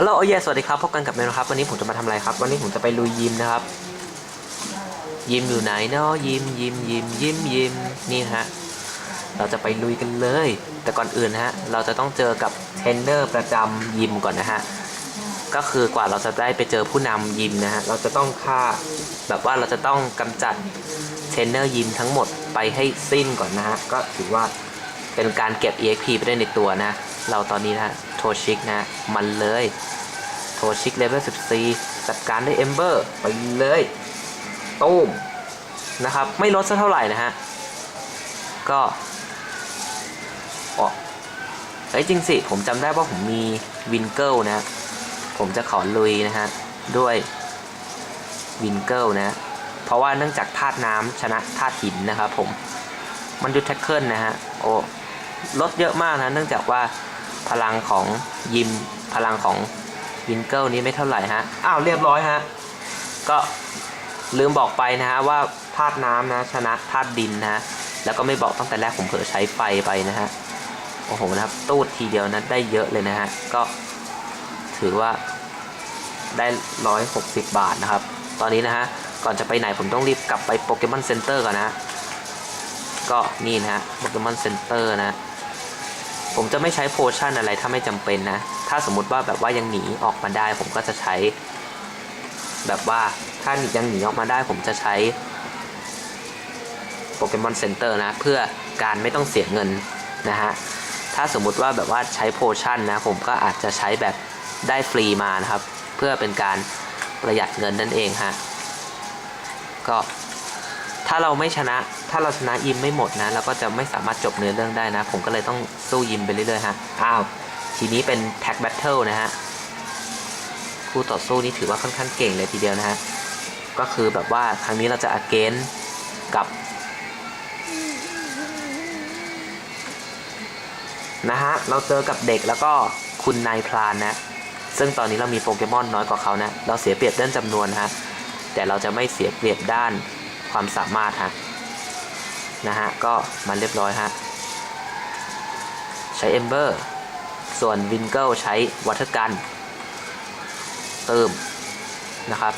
ฮัลโหลโอ้ยสวัสดีครับพบกันกับเมนครับ วันนี้ผมจะมาทำอะไรครับ วันนี้ผมจะไปลุยยิมนะครับ ยิมอยู่ไหนเนาะยิมยิมยิมยิมยิมนี่ฮะ เราจะไปลุยกันเลย แต่ก่อนอื่นฮะ เราจะต้องเจอกับเทรนเนอร์ประจำยิมก่อนนะฮะ ก็คือกว่าเราจะได้ไปเจอผู้นำยิมนะฮะ เราจะต้องฆ่าแบบว่าเราจะต้องกำจัดเทรนเนอร์ยิมทั้งหมดไปให้สิ้นก่อนนะฮะ ก็ถือว่าเป็นการเก็บ EXP ไปได้ในตัวนะ เราตอนนี้นะฮะ โทชิกนะ มันเลย โทชิกเลเวล14จัดการด้วยเอมเบอร์ไปเลยตุ้มนะครับ ไม่ลดซะเท่าไหร่นะฮะ ก็อ๋อเอ้ยจริงสิ ผมจำได้ว่าผมมีวินเกิลนะ ผมจะขอลุยนะฮะ ด้วยวินเกิลนะ เพราะว่าเนื่องจากธาตุน้ำชนะธาตุหินนะครับผม มันยุดแท็กเกิลนะฮะ โอ้ลดเยอะมากนะ เนื่องจากว่า พลังของยิมพลังของวินเกิลนี้ไม่เท่าไหร่ฮะ อ้าวเรียบร้อยฮะ ก็ลืมบอกไปนะฮะว่าธาตุน้ำนะชนะธาตุดินนะฮะ แล้วก็ไม่บอกตั้งแต่แรกผมเผลอใช้ไฟไปนะฮะ โอ้โหนะครับตูดทีเดียวนะได้เยอะเลยนะฮะ ก็ถือว่าได้ 160 บาทนะครับ ตอนนี้นะฮะ ก่อนจะไปไหนผมต้องรีบกลับไปโปเกมอนเซ็นเตอร์ก่อนนะฮะก็นี่นะฮะโปเกมอนเซ็นเตอร์นะ ผมจะไม่ใช้โพชั่นอะไรถ้าไม่จำเป็นนะ ถ้าสมมุติว่าแบบว่ายังหนีออกมาได้ ผมก็จะใช้ แบบว่าถ้ายังหนีออกมาได้ ผมจะใช้โปเกมอนเซ็นเตอร์นะ เพื่อการไม่ต้องเสียเงินนะฮะ ถ้าสมมุติว่าแบบว่าใช้โพชั่นนะ ผมก็อาจจะใช้แบบได้ฟรีมานะครับ เพื่อเป็นการประหยัดเงินนั่นเองฮะ ก็ถ้าเราไม่ชนะ ถ้าเราชนะยิมไม่หมดนะเราก็จะไม่สามารถจบเนื้อเรื่องได้นะ ผมก็เลยต้องสู้ยิมไปเรื่อยๆฮะอ้าวทีนี้เป็นแท็กแบทเทิลนะฮะคู่ต่อสู้นี่ถือว่าค่อนข้างเก่งเลยทีเดียวนะฮะก็คือแบบว่าครั้งนี้เราจะอเกนกับนะฮะเราเจอกับเด็กแล้วก็คุณนายพรานนะ ซึ่งตอนนี้เรามีโปเกมอนน้อยกว่าเขานะ เราเสียเปรียบเรื่องจำนวนฮะ แต่เราจะไม่เสียเปรียบด้านความสามารถฮะ นะฮะ ก็มันเรียบร้อยฮะ ใช้เอมเบอร์ส่วนวินเกิลใช้วัตเทอร์กันเติมนะครับ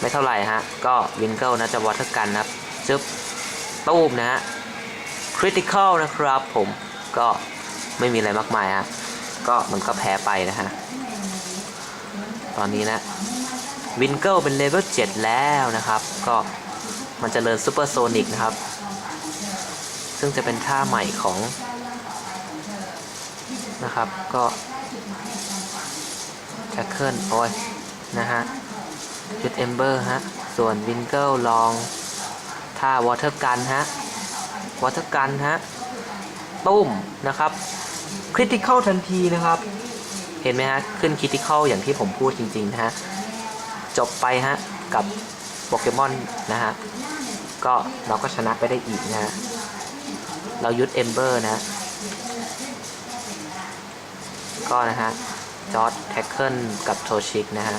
ไม่เท่าไหร่ฮะ ก็วินเกิลนะจะวัตเทอร์กันนะครับจึ๊บตูมนะฮะคริติคอลนะครับผมก็ไม่มีอะไรมากมายฮะก็มันก็แพ้ไปนะฮะ ตอนนี้นะวินเกิลเป็นเลเวล7แล้วนะครับ ก็มันจเจริญซูเปอร์โซนิกนะครับ ซึ่งจะเป็นท่าใหม่ของนะครับ ก็แท็กเกิลโอ้ยนะฮะจุดเอมเบอร์ฮะ ส่วนวินเกิลลองท่าวอเตอร์กันฮะวอเตอร์กันฮะตุ้มนะครับคริติคอลทันทีนะครับ เห็นไหมฮะ ขึ้นคริติคอลอย่างที่ผมพูดจริง ๆ นะฮะ จบไปฮะ กับโปเกมอนนะฮะ ก็เราก็ชนะไปได้อีกนะฮะ เรายุดเอมเบอร์นะ ก็นะฮะจอร์ดแท็กเกิลกับโทชิกนะฮะ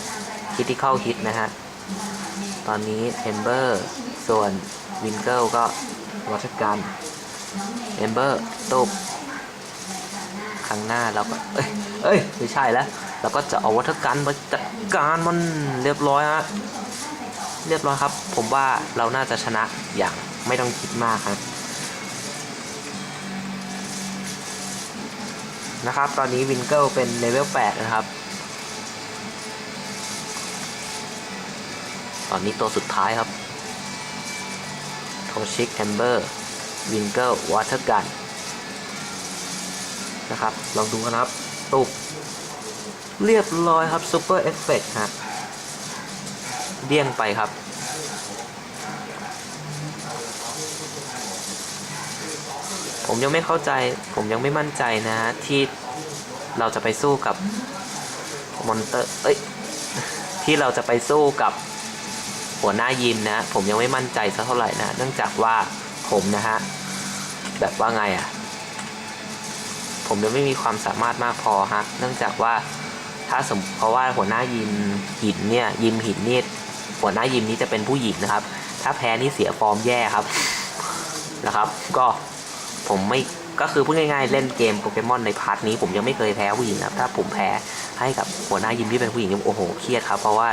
คริติคอลฮิตนะฮะ ตอนนี้เอมเบอร์ส่วนวินเกิลก็วัชกันเอมเบอร์ตุบครั้งหน้าเราก็เอ้ยเอ้ยไม่ใช่แล้วเราก็จะเอาวัตกันมาจัดการมันเรียบร้อยฮะเรียบร้อยครับ ผมว่าเราน่าจะชนะอย่างไม่ต้องคิดมากครับ นะครับ ตอนนี้วินเกิลเป็นเลเวล8นะครับ ตอนนี้ตัวสุดท้ายครับโทชิกแอมเบอร์วิงเกิลวอเตอร์กันนะครับ ลองดูกันครับ ตุบเรียบร้อยครับซูเปอร์เอฟเฟกต์ฮะเดี่ยงไปครับ ผมยังไม่เข้าใจ ผมยังไม่มั่นใจนะที่เราจะไปสู้กับมอนเตอร์ เอ้ย ที่เราจะไปสู้กับหัวหน้ายิมนะ ผมยังไม่มั่นใจสักเท่าไหร่นะ เนื่องจากว่าผมนะฮะ แบบว่าไงอะ่ะ ผมยังไม่มีความสามารถมากพอฮะ เนื่องจากว่าถ้าสมเพราะว่าหัวหน้ายิมหินเนี่ย ยิมหินนี่หัวหน้ายิมนี้จะเป็นผู้หญิงนะครับ ถ้าแพ้นี่เสียฟอร์มแย่ครับ นะครับ ก็ ผมไม่ก็คือพูดง่ายๆเล่นเกมโปเกมอนในพาร์ทนี้ผมยังไม่เคยแพ้ผู้หญิงนะครับถ้าผมแพ้ให้กับหัวหน้ายิมที่เป็นผู้หญิงโอ้โหเครียดครับ เพราะว่า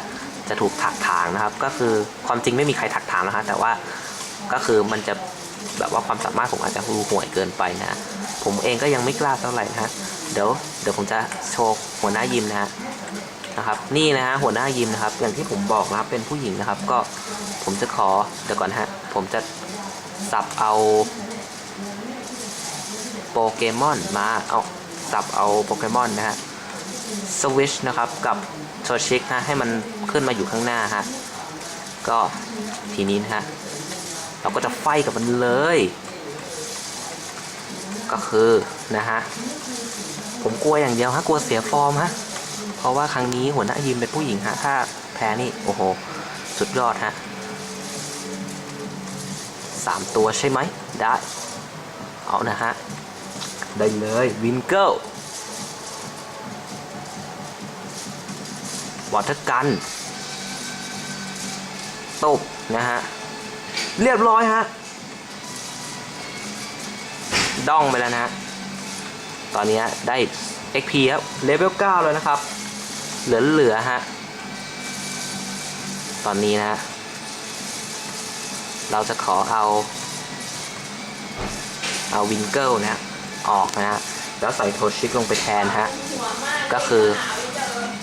จะถูกถักถางนะครับ ก็คือความจริงไม่มีใครถักถางนะฮะแต่ว่าก็คือมันจะแบบว่าความสามารถผมอาจจะหูห่วยเกินไปนะ ผมเองก็ยังไม่กล้าเท่าไหร่นะฮะเดี๋ยวเดี๋ยวผมจะโชว์หัวหน้ายิมนะฮะนะครับนี่นะฮะหัวหน้ายิมนะครับ อย่างที่ผมบอกนะครับเป็นผู้หญิงนะครับ ก็ผมจะขอเดี๋ยวก่อนฮะผมจะสับเอา โปเกมอนมาเอาสับเอาโปเกมอนนะฮะสวิชนะครับกับโชชิกนะให้มันขึ้นมาอยู่ข้างหน้าฮะก็ทีนี้นะฮะเราก็จะไฟกับมันเลย ก็คือนะฮะผมกลัวอย่างเดียวฮะกลัวเสียฟอร์มฮะเพราะว่าครั้งนี้หัวหน้ายิมเป็นผู้หญิงฮะถ้าแพ้นี่โอ้โหสุดยอดฮะสามตัวใช่ไหมได้เอานะฮะ ได้เลยวินเกิลวอเตอร์กันตบนะฮะ เรียบร้อยฮะด้องไปแล้วนะ ตอนนี้ได้ XP ครับเลเวล9เลยนะครับ เหลือเหลือฮะ ตอนนี้นะฮะเราจะขอเอา เอาวินเกิลนะฮะ ออกนะฮะแล้วใส่โทชิกลงไปแทนฮะก็คือ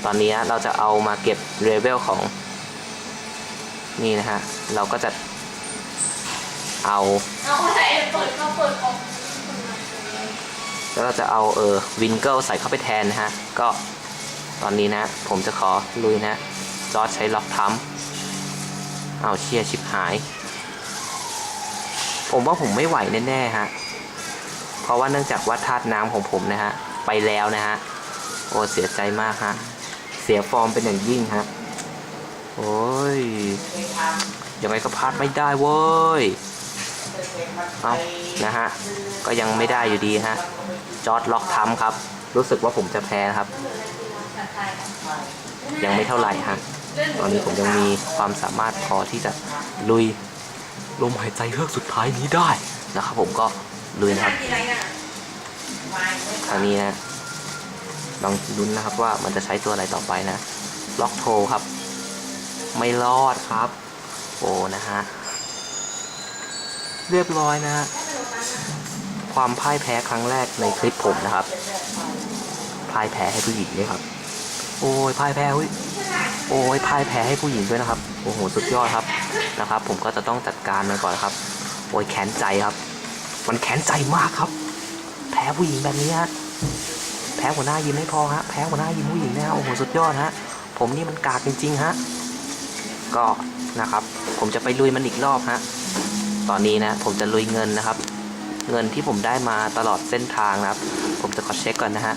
ตอนนี้เราจะเอามาเก็บเลเวลของนี่นะฮะเราก็จะเอาแล้วเราจะเอาเออวินเกิลใส่เข้าไปแทนนะฮะก็ตอนนี้นะผมจะขอลุยนะจอร์ใช้ล็อกทัมเอาเชียชิบหาย ผมว่าผมไม่ไหวแน่ๆฮะ ราะว่าเนื่องจากว่าธาตุน้ำของผมนะฮะไปแล้วนะฮะโอ้เสียใจมากฮะเสียฟอร์มเป็นอย่างยิ่งฮะโอ้ยยังไงก็พลาดไม่ได้เว้ยเอานะฮะก็ยังไม่ได้อยู่ดีฮะจอร์ดล็อกทัมครับ รู้สึกว่าผมจะแพ้นะครับ ยังไม่เท่าไหร่ฮะตอนนี้ผมยังมีความสามารถพอที่จะลุยลมหายใจเฮือกสุดท้ายนี้ได้นะครับผมก็ ลุยนะครับคราวนี้นะลองลุ้นนะครับว่ามันจะใช้ตัวอะไรต่อไปนะ ล็อกโทรครับ ไม่รอดครับ โอ้นะฮะ เรียบร้อยนะฮะ ความพ่ายแพ้ครั้งแรกในคลิปผมนะครับ พ่ายแพ้ให้ผู้หญิงด้วยครับ โอ้ยพ่ายแพ้เฮ้ยโอ้ยพ่ายแพ้ให้ผู้หญิงด้วยนะครับ โอ้โห สุดยอดครับ นะครับ ผมก็จะต้องจัดการมันก่อนครับ โอ้ยแค้นใจครับ มันแค้นใจมากครับ แพ้ผู้หญิงแบบนี้ฮะแพ้หัวหน้ายิ้มไม่พอฮะแพ้หัวหน้ายิ้มผู้หญิงนะฮะโอ้โหสุดยอดฮะผมนี่มันกากจริงๆฮะก็นะครับ ผมจะไปลุยมันอีกรอบฮะตอนนี้นะ ผมจะลุยเงินนะครับ เงินที่ผมได้มาตลอดเส้นทางนะครับ ผมจะขอเช็คก่อนนะฮะ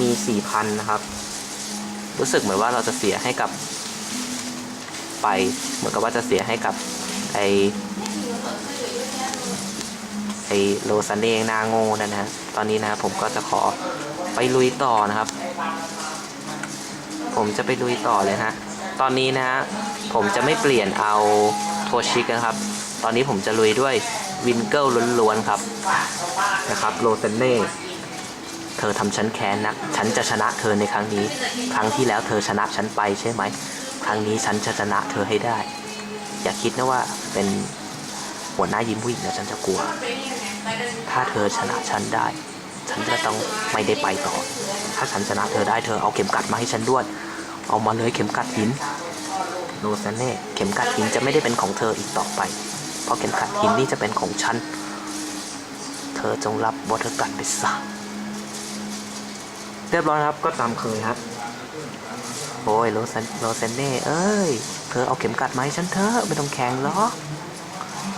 มีสี่พันนะครับ รู้สึกเหมือนว่าเราจะเสียให้กับ ไปเหมือนกับว่าจะเสียให้กับไอ ไอโลซานเองนาโง่นั่นนะฮะตอนนี้นะผมก็จะขอไปลุยต่อนะครับ ผมจะไปลุยต่อเลยฮะตอนนี้นะฮะผมจะไม่เปลี่ยนเอาโทชิกนะครับ ตอนนี้ผมจะลุยด้วยวินเกิลล้วนๆครับนะครับโรเซนเน่เธอทำฉันแค้นนักฉันจะชนะเธอในครั้งนี้ ครั้งที่แล้วเธอชนะฉันไปใช่ไหม ครั้งนี้ฉันจะชนะเธอให้ได้ อย่าคิดนะว่าเป็น หัวหน้ายิ้มผู้หญิงนะฉันจะกลัว ถ้าเธอชนะฉันได้ ฉันจะต้องไม่ได้ไปต่อ ถ้าฉันชนะเธอได้เธอเอาเข็มกัดมาให้ฉันด้วย เอามาเลยเข็มกัดหินโรซนเน่เข็มกัดหินจะไม่ได้เป็นของเธออีกต่อไป เพราะเข็มขัดหินนี่จะเป็นของฉัน เธอจงรับวอเตอร์กัดไปซะเรียบร้อยครับก็ตามเคยครับโอ้ยโรเซนโรเซนเน่เอ้ย เธอเอาเข็มกัดมาให้ฉันเถอะไม่ต้องแข่งหรอก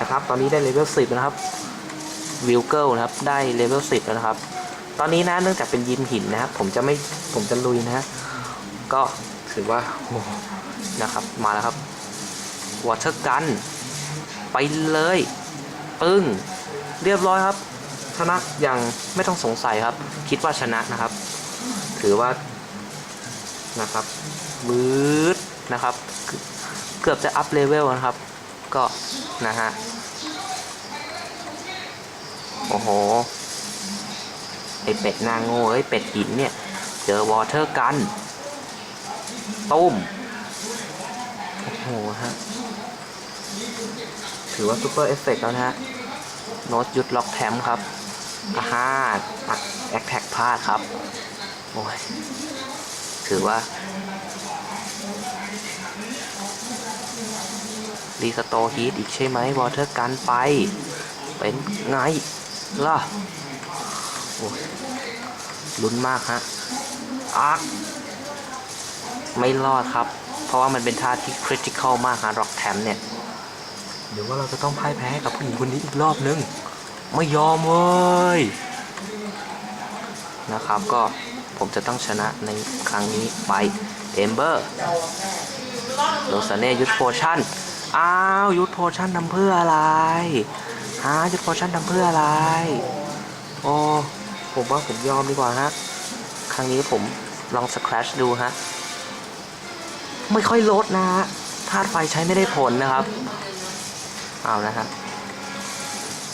นะครับ ตอนนี้ได้เลเวลสิบนะครับวิลเกิลนะครับ ได้เลเวลสิบแล้วนะครับ ตอนนี้นะเนื่องจากเป็นยิมหินนะครับ ผมจะไม่ ผมจะลุยนะฮะ ก็ถือว่าโอ้นะครับ มาแล้วครับวอเตอร์กัน ไปเลย ปึ้ง เรียบร้อยครับ ชนะอย่างไม่ต้องสงสัยครับ คิดว่าชนะนะครับ ถือว่า นะครับมืดนะครับ เกือบจะอัพเลเวลนะครับ ก็นะฮะ โอ้โห ไอเป็ดนางโง่ไอยเป็ดหินเนี่ย เจอวอเตอร์กัน ตุ้ม โอ้โหฮะ ถือว่าซูเปอร์เอฟเฟกแล้วนะฮะ โน้ตยุดล็อกแทมป์ครับอาฮาแอคแท็กพลาดครับ โอ้ย ถือว่า รีสโตฮีทอีกใช่ไหมวอเตอร์กันไป เป็นไงล่ะโอ้ลุ้นมากฮะอาร์คไม่รอดครับ เพราะว่ามันเป็นท่าที่คริติคอลมากฮะร็อกแทมเนี่ยหรือว่าเราจะต้องพ่ายแพ้กับผู้หญิงคนนี้อีกรอบนึง ไม่ยอมเว้ยนะครับก็ผมจะต้องชนะในครั้งนี้ไปเอมเบอร์โรซาเน่ยุทธโพชั่น อ้าวยุทธโพชั่นทำเพื่ออะไรฮะยุทธโพชั่นทำเพื่ออะไรโอ้ผมว่าผมยอมดีกว่าฮะ ครั้งนี้ผมลองสครัชดูฮะ ไม่ค่อยลดนะฮะธาตุไฟใช้ไม่ได้ผลนะครับ เอานะฮะ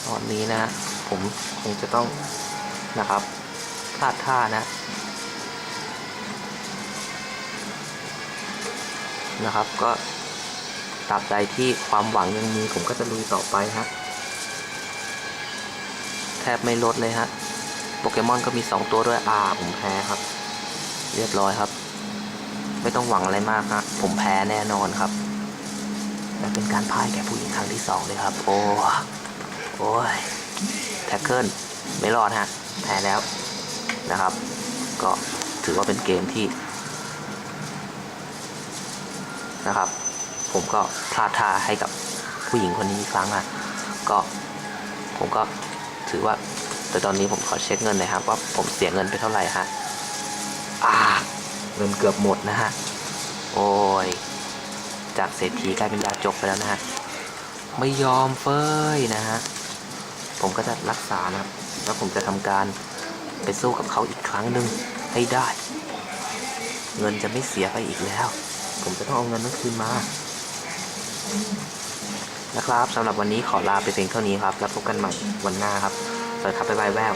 ตอนนี้นะฮะผมคงจะต้องนะครับพลาดท่านะ นะครับก็ ตราบใดที่ความหวังยังมีผมก็จะลุยต่อไปฮะ แทบไม่ลดเลยฮะ โปเกมอนก็มี 2 ตัวด้วยอ่าผมแพ้ครับ เรียบร้อยครับ ไม่ต้องหวังอะไรมากฮะผมแพ้แน่นอนครับและเป็นการพ่ายแก่ผู้หญิงครั้งที่ 2 เลยครับ โอ้โอ้ยแท็กเกิลไม่รอดฮะ แพ้แล้วนะครับ ก็ถือว่าเป็นเกมที่นะครับ ผมก็พลาดท่าให้กับผู้หญิงคนนี้อีกครั้งอะก็ผมก็ถือว่า แต่ตอนนี้ผมขอเช็คเงินหน่อยครับว่าผมเสียเงินไปเท่าไหร่ฮะอ่าเงินเกือบหมดนะฮะโอ้ยจากเศรษฐีกลายเป็นยาจกไปแล้วนะฮะไม่ยอมเฟ้ยนะฮะผมก็จะรักษานะครับ แล้วผมจะทำการไปสู้กับเขาอีกครั้งหนึ่งให้ได้ เงินจะไม่เสียไปอีกแล้ว ผมจะต้องเอาเงินนั้นคืนมา นะครับสำหรับวันนี้ขอลาไปเพียงเท่านี้ครับ แล้วพบกันใหม่วันหน้าครับสวัสดีครับบ๊ายบายแวว